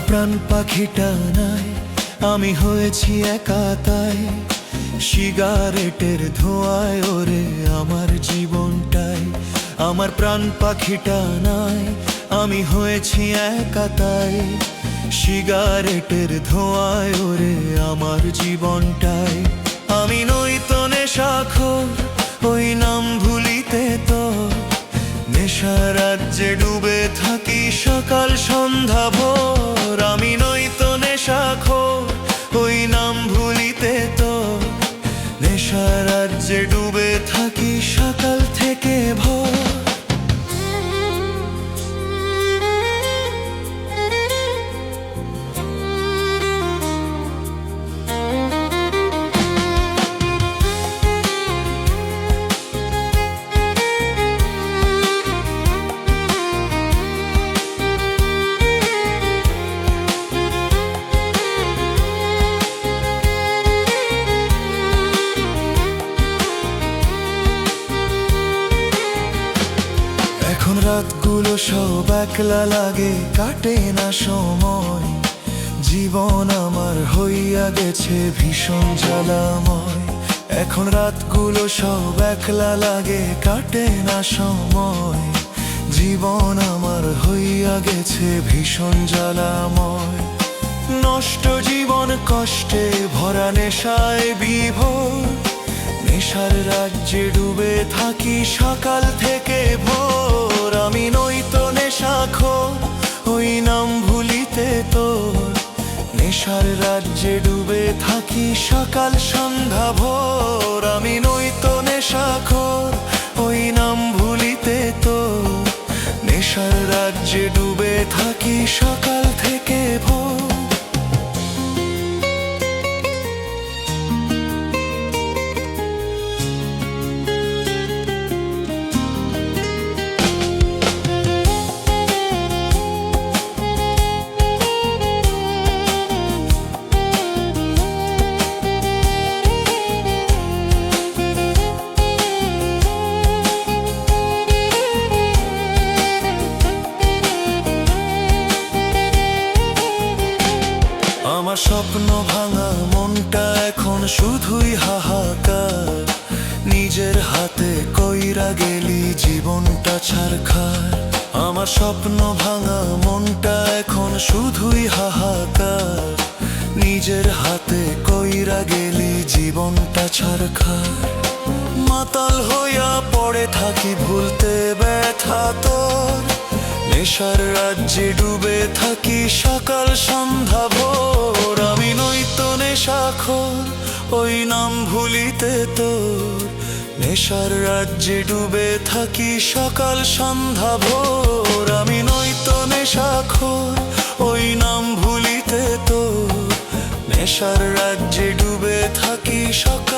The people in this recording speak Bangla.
প্রাণ পাখিটা নাই, আমি হয়েছি একা তাই। সিগারেটের ধোঁয়ায় ওরে আমার জীবনটাই। আমার প্রাণ পাখিটা নাই, আমি হয়েছি একা তাই। সিগারেটের ধোঁয়ায় ওরে আমার জীবনটাই। আমি নই তো নেশাখোর, ওই নাম ভুলিতে তো নেশা রাজ্যে ডুবে থাকি সকাল সন্ধ্যা ভোর। রাজ্যে ডুবে থাকি সকাল থেকে রাতগুলো সব একলা লাগে, কাটে না সময়। জীবন আমার হইয়া গেছে ভীষণ জ্বালাময়। এখন রাতগুলো সব একলা লাগে, কাটে না সময়। জীবন আমার হইয়া গেছে ভীষণ জ্বালাময়। নষ্ট জীবন কষ্টে ভরা নেশায় বিভোর। নেশার রাজ্যে ডুবে থাকি সকাল থেকে ভোর। নেশাখোর ওই নাম ভুলিতে তোর। নেশার রাজ্যে ডুবে থাকি সকাল সন্ধ্যা ভোর। আমি নই তো নেশাখোর, ওই নাম ভুলিতে তো নেশার রাজ্যে ডুবে থাকি সকাল আমার স্বপ্ন ভাঙা মনটা এখন শুধুই হাহাকার। নিজের হাতে কইরা গেলি জীবনটা ছাড়খার আমার স্বপ্ন ভাঙা মনটা এখন শুধুই হাহাকার। নিজের হাতে কইরা গেলি জীবনটা ছাড়খার মাতাল হইয়া পড়ে থাকি, ভুলতে ব্যথা তোর নেশার রাজ্যে ডুবে থাকি সকাল সন্ধ্যা ভোর। আমি নই তো নেশাখোর, ওই নাম ভুলিতে তোর। নেশার রাজ্যে ডুবে থাকি সকাল সন্ধ্যা ভোর। আমি নই তো নেশাখোর, ওই নাম ভুলিতে তোর। নেশার রাজ্যে ডুবে থাকি সকাল